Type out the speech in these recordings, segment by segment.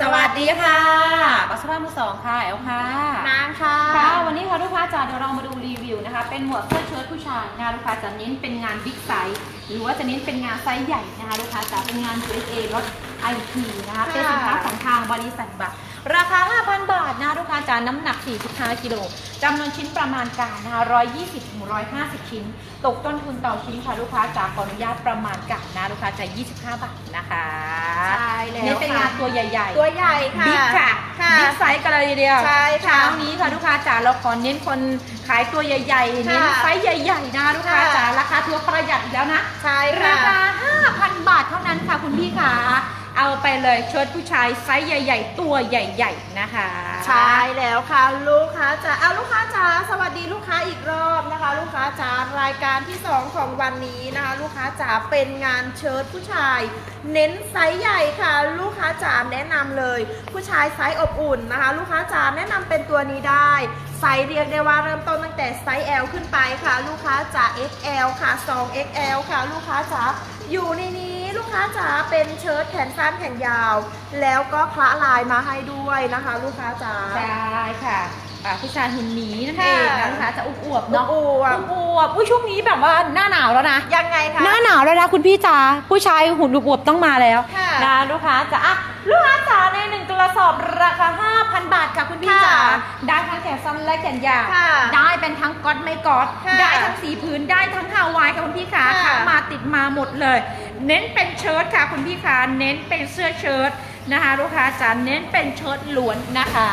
สวัสดีค่ะปัสสาวะมือสองค่ะแอลค่ะน้ำค่ะ ค่ะ วันนี้ค่ะลูกค้าจ๋าเดี๋ยวเรามาดูรีวิวนะคะ เป็นหมวดเสื้อเชิ้ตผู้ชายงานลูกค้าจะเน้นเป็นงานบิ๊กไซส์ หรือว่าจะเน้นเป็นงานไซส์ใหญ่นะคะลูกค้าจ๋าเป็นงาน USA รถ IP นะคะ เป็นสินค้าของทางบริษัทบัตร จ๋าน้ำหนัก 45 กิโลจำนวนชิ้นประมาณการนะคะ 120ถึง150 ชิ้น ตกต้นทุนต่อชิ้นค่ะลูกค้าจ๋าขออนุญาตประมาณการนะลูกค้าจ๋า25 บาทนะคะใช่แล้วนี่เป็นงานตัวใหญ่ๆ ตัวใหญ่ค่ะบิ๊กค่ะค่ะบิ๊กไซส์กันเลยทีเดียวใช่ค่ะเช้านี้ค่ะลูกค้าจ๋าเราขอเน้นคนขายตัวใหญ่ๆ เน้นไซส์ใหญ่ๆนะลูกค้าจ๋าค่ะราคาทัวประหยัดอีกแล้วนะ ใช่ราค่ะคา5,000 บาทเท่านั้นค่ะคุณพี่ขา เอาไปเลยเชิ้ตผู้ชายไซส์ใหญ่ ๆ ตัวใหญ่ ๆ นะคะ ใช่แล้วค่ะลูกค้าจ๋าเอาลูกค้าจ๋าสวัสดีลูกค้าอีกรอบนะคะ ลูกค้าจ๋ารายการที่ 2 ของวันนี้นะคะ ลูกค้าจ๋าเป็นงานเชิ้ตผู้ชาย เน้นไซส์ใหญ่ค่ะ ลูกค้าจ๋าแนะนำเลย ผู้ชายไซส์อบอุ่นนะคะ ลูกค้าจ๋าแนะนำเป็นตัวนี้ได้ไซส์เรียกได้ว่าเริ่มต้นตั้งแต่ไซส์ L ขึ้นไปค่ะ ลูกค้าจ๋า XL ค่ะ 2XL ค่ะ ลูกค้าจ๋าอยู่ในนี้ ลูกค้าจ๋าเป็นเชิ้ตแขนสั้นแขนยาว แล้วก็คละลายมาให้ด้วยนะคะ ลูกค้าจ๋า ใช่ค่ะอ่าผู้ชายหุ่นหมีนั่นค่ะเองนะลูกค้าจะอวบๆเนาะอวบอวบๆอุ้ยช่วงนี้แบบว่าหน้าหนาวแล้วนะ ยังไงคะ หน้าหนาวแล้วนะคุณพี่จ๋าผู้ชายหุ่นอวบๆต้องมาแล้วค่ะ นะลูกค้าจ๋าอะลูกค้าจ๋าในหนึ่งกระสอบราคา 5,000 บาทค่ะคุณพี่จ๋าค่ะได้ทั้งแขนสั้นและแขนยาวค่ะ ได้เป็นทั้งก๊อตไม่ก๊อตค่ะได้ทั้งสีพื้นได้ทั้งฮาวายค่ะคุณพี่ขาค่ะ ขามาติดมาหมดเลย เน้นเป็นเชิ้ตค่ะคุณพี่ขาเน้นเป็นเสื้อเชิ้ตนะคะ ลูกค้าจ๋าเน้นเป็นเชิ้ตล้วนนะคะ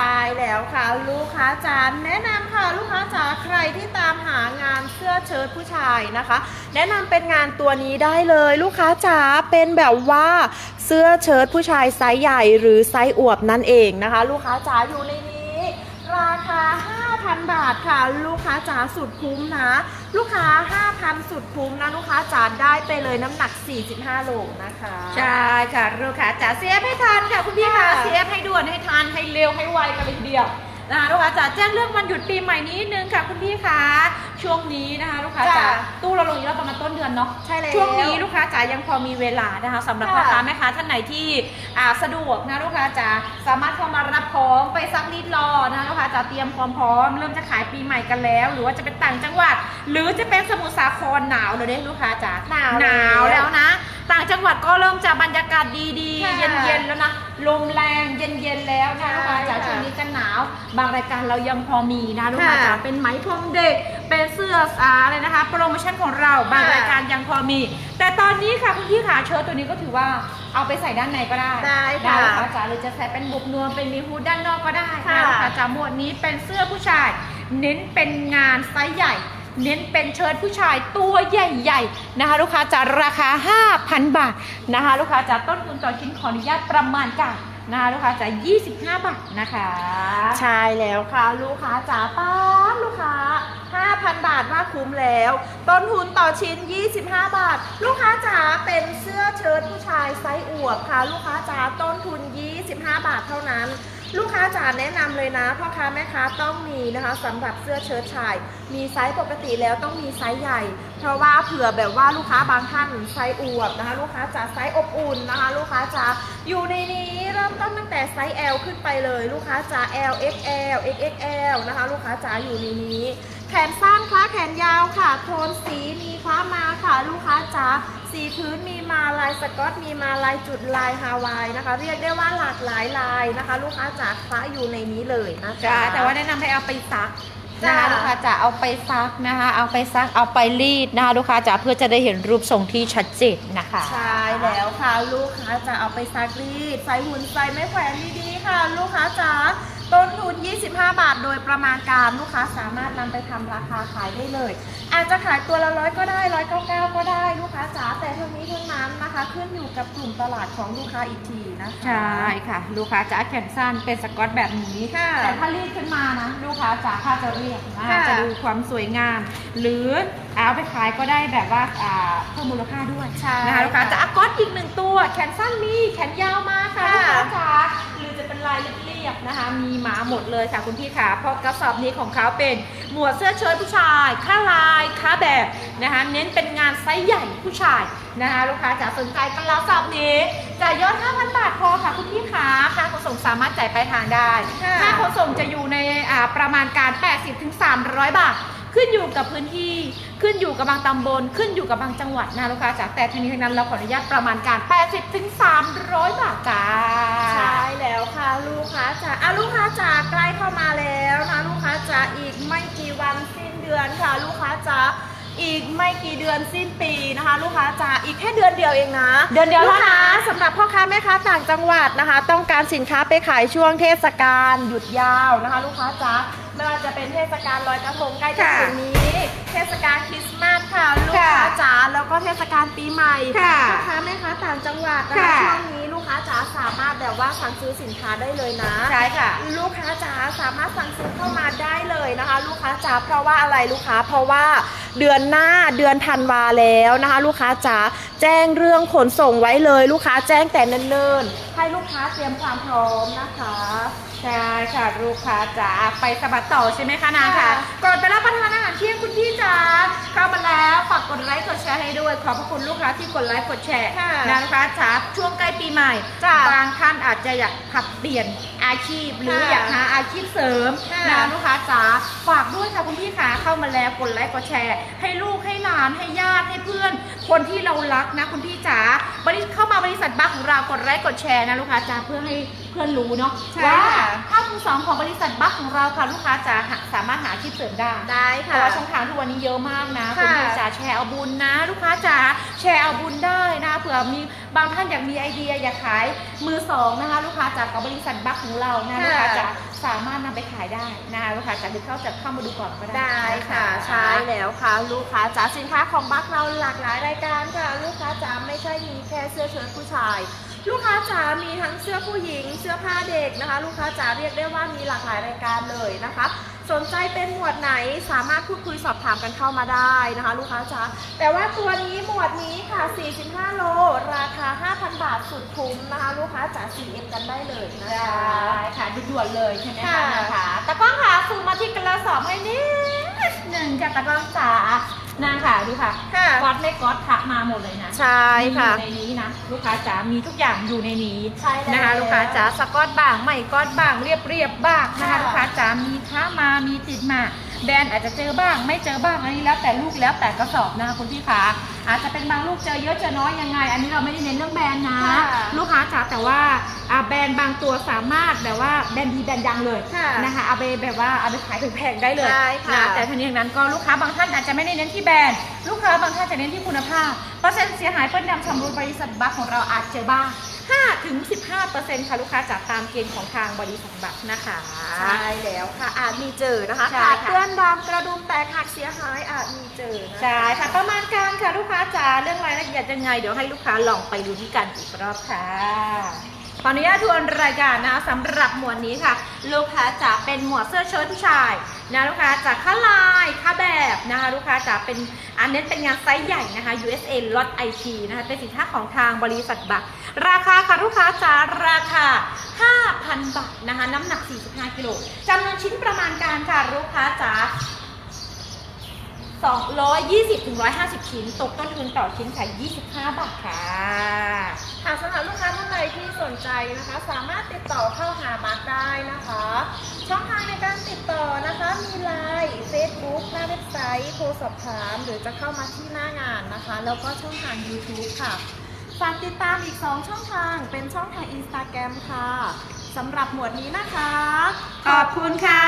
ใช่แล้วค่ะ ลูกค้าจ๋าแนะนำค่ะ ลูกค้าจ๋าใครที่ตามหางานเสื้อเชิ้ตผู้ชายนะคะ แนะนำเป็นงานตัวนี้ได้เลย ลูกค้าจ๋าเป็นแบบว่าเสื้อเชิ้ตผู้ชายไซส์ใหญ่หรือไซส์อวบนั่นเองนะคะ ลูกค้าจ๋าอยู่ในนี้ ราคา 5,000 บาทค่ะ ลูกค้าจ๋าสุดคุ้มนะ ลูกค้า 5,000 สุดคุ้มนะ ลูกค้าจ๋าได้ไปเลยน้ำหนัก 45 โลนะคะ ใช่ค่ะ ลูกค้าจ๋าเสียบให้ทันค่ะคุณพี่ค่ะค่ะเสียบให้ด่วนให้ทันให้เร็วให้ไวกันเลยทีเดียวนะคะลูกค้าจ๋าแจ้งเรื่องวันหยุดปีใหม่นี้นิดนึงค่ะคุณพี่ค่ะช่วงนี้นะคะลูกค้าจ๋าจ้ะตู้เราลงอีกแล้วประมาณต้นเดือนเนาะใช่แล้วช่วงนี้ลูกค้าจ๋ายังพอมีเวลานะคะสำหรับค่ะพ่อค้าแม่ค้าท่านไหนที่อ่าสะดวกนะลูกค้าจ๋าสามารถเข้ามารับของไป ซักรีดรอนะลูกค้าจ๋าเตรียมความพร้อมเริ่มจะขายปีใหม่กันแล้ว หรือว่าจะเป็นต่างจังหวัด หรือจะเป็นสมุทรสาครหนาวเลยเด้ลูกค้าจ๋าหนาวหนาวแล้วนะ ต่างจังหวัดก็เริ่มจะบรรยากาศดีค่ะๆเย็นๆแล้วนะ ลมแรงเย็นๆแล้วนะใช่ลูกค้าจ๋าค่ะช่วงนี้จะหนาว บางรายการเรายังพอมีนะลูกค้าค่ะจ๋าเป็นไหมพรมเด็ก เป็นเสื้อสาเลยนะคะ โปรโมชั่นของเราบางค่ะรายการยังพอมี แต่ตอนนี้ค่ะคุณพี่ขาเชิ้ตตัวนี้ก็ถือว่าเอาไปใส่ด้านในก็ได้ได้ค่ะลูกค้าจ๋าหรือจะใส่เป็นบุบนวมเป็นมีฮูดด้านนอกก็ได้ค่ะนะลูกค้าจ๋าหมวดนี้เป็นเสื้อผู้ชาย เน้นเป็นงานไซส์ใหญ่ เน้นเป็นเชิ้ตผู้ชายตัวใหญ่ๆนะคะ ลูกค้าจะราคา 5,000 บาทนะคะ ลูกค้าจะต้นทุนต่อชิ้นขออนุญาตประมาณกันนะคะลูกค้าจะ25 บาทนะคะ ใช่แล้วค่ะ ลูกค้าจ๋าป้าลูกค้า 5,000 บาทว่าคุ้มแล้ว ต้นทุนต่อชิ้น 25 บาท ลูกค้าจ๋าเป็นเสื้อเชิ้ตผู้ชายไซส์อวบค่ะ ลูกค้าจ๋าต้นทุน 25 บาทเท่านั้น ลูกค้าจ๋าแนะนำเลยนะพ่อค้าแม่ค้าต้องมีนะคะสำหรับเสื้อเชิ้ตชาย มีไซส์ปกติแล้วต้องมีไซส์ใหญ่ เพราะว่าเผื่อแบบว่าลูกค้าบางท่านไซส์อวบนะคะ ลูกค้าจ๋าไซส์อบอุ่นนะคะ ลูกค้าจ๋าอยู่ในนี้เริ่มต้นตั้งแต่ไซส์ L ขึ้นไปเลย ลูกค้าจ๋า L XL XXL นะคะ ลูกค้าจ๋าอยู่ในนี้ แขนสั้นคล้าแขนยาวค่ะโทนสีมีคล้ามาค่ะ ลูกค้าจ๋า สีพื้นมีมาลายสกอต มีมาลายจุดลายฮาวายนะคะ เรียกได้ว่าหลากหลายลายนะคะ ลูกค้าจ๋าคล้าอยู่ในนี้เลยนะจ้าคะแต่ว่าแนะนำให้เอาไปซักจ้านะคะลูกค้าจะเอาไปซักนะคะ เอาไปซักเอาไปรีดนะคะ ลูกค้าจะเพื่อจะได้เห็นรูปทรงที่ชัดเจนนะคะ ใช่แล้วค่ะ ลูกค้าจะเอาไปซักรีดใส่หุ่นใส่ไม่แขวนดีๆค่ะ ลูกค้าจ๋า ต้นทุน 25 บาท โดยประมาณการลูกค้าสามารถนำไปทำราคาขายได้เลย อาจจะขายตัวละร้อยก็ได้ร้อยเก้าเก้าก็ได้ลูกค้าจ๋าแต่ทั้งนี้ทั้งนั้นนะคะ ขึ้นอยู่กับกลุ่มตลาดของลูกค้าอีกทีนะคะ ใช่ค่ะ ลูกค้าจะแขนสั้นเป็นสกอตแบบนี้ ค่ะแต่ถ้ารีดขึ้นมานะ ลูกค้าจ๋าถ้าจะเรียกนะค่ะ จะดูความสวยงาม หรือเอาไปขายก็ได้แบบว่าอ่าเพิ่มมูลค่าด้วยใช่นะคะลูกค้าจะอะก๊อตอีกหนึ่งตัว แขนสั้นมีแขนยาวมาค่ะค่ะลูกค้าจ๋าหรือจะเป็น ลายเรียบๆนะคะ มีหมาหมดเลยค่ะคุณพี่ขาเพราะกระสอบนี้ของเขาเป็นหมวดเสื้อเชิ้ตผู้ชายค่าลายค่าแบบนะคะ เน้นเป็นงานไซส์ใหญ่ผู้ชายนะคะลูกค้าจ๋าสนใจกระสอบนี้จ่ายยอด 5,000 บาทพอค่ะคุณพี่ขาส่งสามารถจ่ายปลายทางได้ค่ะค่าขนส่งจะอยู่ในอ่าประมาณการ 80ถึง300 บาท ขึ้นอยู่กับพื้นที่ขึ้นอยู่กับบางตำบล ขึ้นอยู่กับบางจังหวัดนะลูกค้าจ๋าแต่ทั้งนี้ทั้งนั้นเราขออนุญาตประมาณการ 80ถึง300 บาทจ้าใช่แล้วค่ะลูกค้าจ๋าอะลูกค้าจ๋าใกล้เข้ามาแล้วนะลูกค้าจ๋าอีกไม่กี่วันสิ้นเดือนค่ะลูกค้าจ๋าอีกไม่กี่เดือนสิ้นปีนะคะ ลูกค้าจ๋าอีกแค่เดือนเดียวเองนะ เดือนเดียวลูกค้าเท่านั้นสำหรับพ่อค้าแม่ค้าต่างจังหวัดนะคะ ต้องการสินค้าไปขายช่วงเทศกาลหยุดยาวนะคะ ลูกค้าจ๋า ไม่ว่าจะเป็นเทศกาลลอยกระทงใกล้จะค่ะถึงนี้ เทศกาลคริสต์มาสค่ะลูกค่ะค้าจ๋าแล้วก็เทศกาลปีใหม่ค่ะลูกค้าแม่ค้าต่างจังหวัดนะคะค่ะช่วงนี้ลูกค้าจ๋าสามารถแบบว่าสั่งซื้อสินค้าได้เลยนะใช่ค่ะ ลูกค้าจ๋าสามารถสั่งซื้อเข้ามาได้เลยนะคะ ลูกค้าจ๋าเพราะว่าอะไรลูกค้าเพราะว่าเดือนหน้าเดือนธันวาแล้วนะคะ ลูกค้าจ๋าแจ้งเรื่องขนส่งไว้เลยลูกค้าแจ้งแต่เนิ่นๆให้ลูกค้าเตรียมความพร้อมนะคะใช่ค่ะลูกค้าจ๋าไปสะบัดต่อใช่ไหมคะนางค่ะค่ะก่อนไปรับประทานอาหารเที่ยงคุณพี่จ๋าเข้ามาแล้วฝากกดไลค์กดแชร์ให้ด้วย ขอบพระคุณลูกค้าที่กดไลค์กดแชร์ค่ะนะลูกค้าจ๋าช่วงใกล้ปีใหม่จ้ะบางท่านอาจจะอยากผัดเปลี่ยนอาชีพหรือค่ะอยากหาอาชีพเสริมค่ะนะลูกค้าจ๋าฝากด้วยค่ะคุณพี่ขาเข้ามาแล้วกดไลค์กดแชร์ให้ลูกให้หลานให้ญาติให้เพื่อน คนที่เรารักนะคุณพี่จ๋าบริเข้ามาบริษัทบัคของเรากดไลค์กดแชร์นะลูกค้าจ๋าเพื่อให้เพื่อนรู้เนาะใช่ว่าค่ะ ภาคมือสองของบริษัทบัคของเราค่ะลูกค้าจะหาสามารถหาอาชีพเสริมได้ ได้เพค่ะ ราะว่าช่องทางทุกวันนี้เยอะมากนะค่ะคุณพี่จ๋าแชร์เอาบุญนะ ลูกค้าจ๋าแชร์เอาบุญได้นะเผื่อมีบางท่านอยากมีไอเดียอยากขายมือสองนะคะ ลูกค้าจ๋ากับบริษัทบัคของเรานะลูกค้าจ๋าสามารถนำไปขายได้นะคะลูกค้าจ๋าหรือเข้าจะเข้ามาดูก่อนก็ได้ได้ค่ะนใช่แล้วค่ะ ลูกค้าจ๋าสินค้าของบัคเราหลากหลายรายการค่ะ ลูกค้าจ๋าไม่ใช่มีแค่เสื้อเชิ้ตผู้ชาย ลูกค้าจ๋ามีทั้งเสื้อผู้หญิง เสื้อผ้าเด็กนะคะ ลูกค้าจ๋าเรียกได้ว่ามีหลากหลายรายการเลยนะคะ สนใจเป็นหมวดไหนสามารถพูดคุยสอบถามกันเข้ามาได้นะคะ ลูกค้าจ๋าแต่ว่าตัวนี้หมวดนี้ค่ะ 45 โล ราคา 5,000 บาทสุดคุ้มนะคะ ลูกค้าจ๋า CM กันได้เลยนะได้คะค่ะด่วนๆเลยใช่ไหมคะค่ะนะคะตะกร้องค่ะซูมมาที่กระสอบให้นิดหนึ่งค่ะตะกร้องจ๋า นะค่ะดูค่ะค่ะ ก๊อตไม่ก๊อตทักมาหมดเลยนะใช่ค่ะ มีอยู่ในนี้นะลูกค้าจ๋ามีทุกอย่างอยู่ในนี้ใช่แล้วนะคะ ลูกค้าจ๋าสกอตบางไม่ก๊อตบางเรียบเรียบๆบ้างนะคะค่ะ ลูกค้าจ๋ามีค้ามามีติดมา แบรนด์อาจจะเจอบ้าง ไม่เจอบ้างอันนี้แล้วแต่ลูกแล้วแต่กระสอบนะคะคุณพี่ขาอาจจะเป็นบางลูกเจอเยอะเจอน้อยยังไง อันนี้เราไม่ได้เน้นเรื่องแบรนด์นะ ค่ะลูกค้าจ๋าแต่ว่าอ่าแบรนด์บางตัวสามารถแบบว่าแบรนด์ดีแบรนด์ดังเลยค่ะนะคะเอาไปแบบว่าเอาไปขายแพงๆได้เลยได้ค่ะนแต่ทั้งนี้ทั้งนั้นก็ลูกค้าบางท่านอาจจะไม่ได้เน้นที่แบรนด์ลูกค้าบางท่านจะเน้นที่คุณภาพเปอร์เซ็นต์เสียหายเปิ้ลดำชำรุดบริษัทบัคของเราอาจเจอบ้าง 5ถึง15%ค่ะลูกค้าจากตามเกณฑ์ของทางบริษัทบัคนะคะ ใช่แล้วค่ะอาจมีเจอนะคะใช่ขาดค่ะเปื้อนดำกระดุมแตกหักเสียหายอาจมีเจอนะคะ ใช่ค่ะประมาณการค่ะลูกค้าจ๋าเรื่องรายละเอียดยังไง เดี๋ยวให้ลูกค้าลองไปดูที่กันอีกรอบค่ะขออนุญาตทวนรายการนะสำหรับหมวดนี้ค่ะ ลูกค้าจะเป็นหมวดเสื้อเชิ้ตผู้ชาย นะลูกค้าจากค่าลายค่าแบบนะคะลูกค้าจะเป็นอันเน้นเป็นงานไซส์ใหญ่นะคะ USA Lot IT นะคะเป็นสินค้าของทางบริษัทบักราคาค่ะลูกค้าจ๋าราคา 5,000 บาทนะคะน้ำหนัก 45 กิโลจำนวนชิ้นประมาณการค่ะลูกค้าจ๋า220ถึง150 ชิ้น ตกต้นทุนต่อชิ้นค่ะ25 บาทค่ะหากสำหรับลูกค้าท่านใดที่สนใจนะคะ สามารถติดต่อเข้าหาบัคได้นะคะ ช่องทางในการติดต่อนะคะ มีไล Facebook หน้าเว็บไซต์โทรสอบถาม หรือจะเข้ามาที่หน้างานนะคะ แล้วก็ช่องทาง YouTube ค่ะ ฝากติดตามอีก 2 ช่องทางเป็นช่องทาง Instagram ค่ะสำหรับหมวดนี้นะคะ ขอบคุณค่ะ